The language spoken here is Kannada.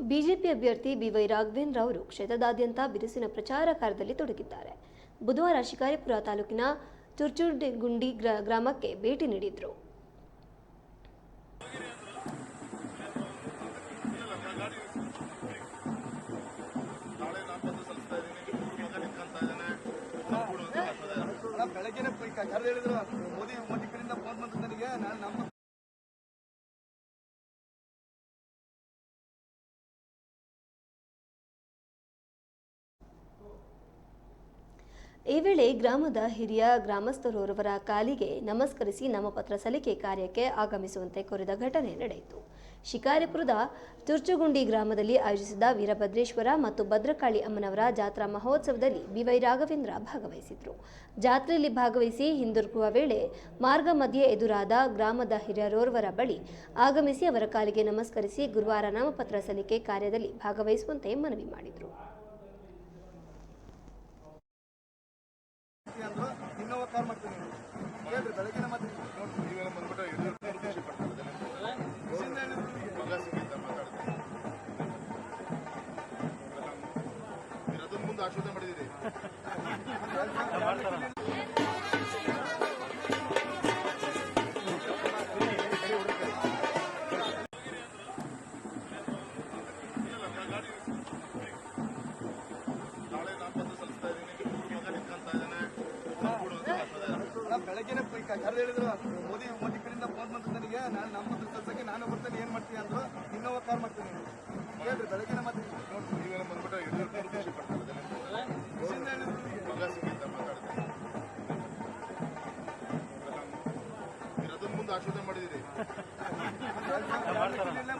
ಬಿಜೆಪಿ ಅಭ್ಯರ್ಥಿ ಬಿವೈ ರಾಘವೇಂದ್ರ ಅವರು ಕ್ಷೇತ್ರದಾದ್ಯಂತ ಬಿರುಸಿನ ಪ್ರಚಾರ ಕಾರ್ಯದಲ್ಲಿ ತೊಡಗಿದ್ದಾರೆ. ಬುಧವಾರ ಶಿಕಾರಿಪುರ ತಾಲೂಕಿನ ಚುರ್ಚುರ್ಗುಂಡಿ ಗ್ರಾ- ಗ್ರಾಮಕ್ಕೆ ಭೇಟಿ ನೀಡಿದರು. ನಾಳೆ ಈ ವೇಳೆ ಗ್ರಾಮದ ಹಿರಿಯ ಗ್ರಾಮಸ್ಥರೋರ್ವರ ಕಾಲಿಗೆ ನಮಸ್ಕರಿಸಿ ನಾಮಪತ್ರ ಸಲ್ಲಿಕೆ ಕಾರ್ಯಕ್ಕೆ ಆಗಮಿಸುವಂತೆ ಕೋರಿದ ಘಟನೆ ನಡೆಯಿತು. ಶಿಕಾರಿಪುರದ ತುರ್ಚುಗುಂಡಿ ಗ್ರಾಮದಲ್ಲಿ ಆಯೋಜಿಸಿದ ವೀರಭದ್ರೇಶ್ವರ ಮತ್ತು ಭದ್ರಕಾಳಿ ಅಮ್ಮನವರ ಜಾತ್ರಾ ಮಹೋತ್ಸವದಲ್ಲಿ ಬಿವೈ ರಾಘವೇಂದ್ರ ಭಾಗವಹಿಸಿದ್ರು. ಜಾತ್ರೆಯಲ್ಲಿ ಭಾಗವಹಿಸಿ ಹಿಂದಿರುಗುವ ವೇಳೆ ಮಾರ್ಗ ಮಧ್ಯೆ ಎದುರಾದ ಗ್ರಾಮದ ಹಿರಿಯರೋರ್ವರ ಬಳಿ ಆಗಮಿಸಿ ಅವರ ಕಾಲಿಗೆ ನಮಸ್ಕರಿಸಿ ಗುರುವಾರ ನಾಮಪತ್ರ ಸಲ್ಲಿಕೆ ಕಾರ್ಯದಲ್ಲಿ ಭಾಗವಹಿಸುವಂತೆ ಮನವಿ ಮಾಡಿದರು ಅಂದ್ರು ಕಾರ್ ಮಾಡ್ತೀನಿ ಹೇಳ್ರಿ ನೀವೇನೋ ಬಂದ್ಬಿಟ್ಟು ಯಡಿಯೂರಪ್ಪನವ್ರು ಖುಷಿ ಪಡ್ತಾ ಇದ್ದಾರೆ ಖುಷಿಯಿಂದ ಹೇಳಿದ್ರು ನನಗೆ. ಮಗ ಸಿಕ್ಕಿದ್ದ ಮಾತಾಡ್ತೀನಿ ನೀವು ಮುಂದೆ ಆಶ್ವಾಸನೆ ಮಾಡಿದ್ದೀರಿ ಕರೆದು ಹೇಳಿದ್ರು. ಮೋದಿ ಮೋದಿ ಕಡೆಯಿಂದ ಫೋನ್ ಬಂತು ನನಗೆ. ನಾನು ನಮ್ಮ ಸಲ್ಸಕ್ಕೆ ನಾನು ಬರ್ತೇನೆ ಏನ್ ಮಾಡ್ತೀನಿ ಅಂದ್ರು ಇನ್ನೋವಾ ಕಾರ್ ಮಾಡ್ತೀನಿ ಹೇಳ್ರಿ ಬೆಳಗ್ಗೆನೆ ಮತ್ತೆ ನೋಡಿ ನೀವೇನೋ ಬಂದ್ಬಿಟ್ಟು ಖುಷಿ. ಮಗ ಮಾತಾಡ್ತೀನಿ. ನೀವು ಮುಂದೆ ಆಶೀರ್ವಾದ ಮಾಡಿದ್ದೀರಿ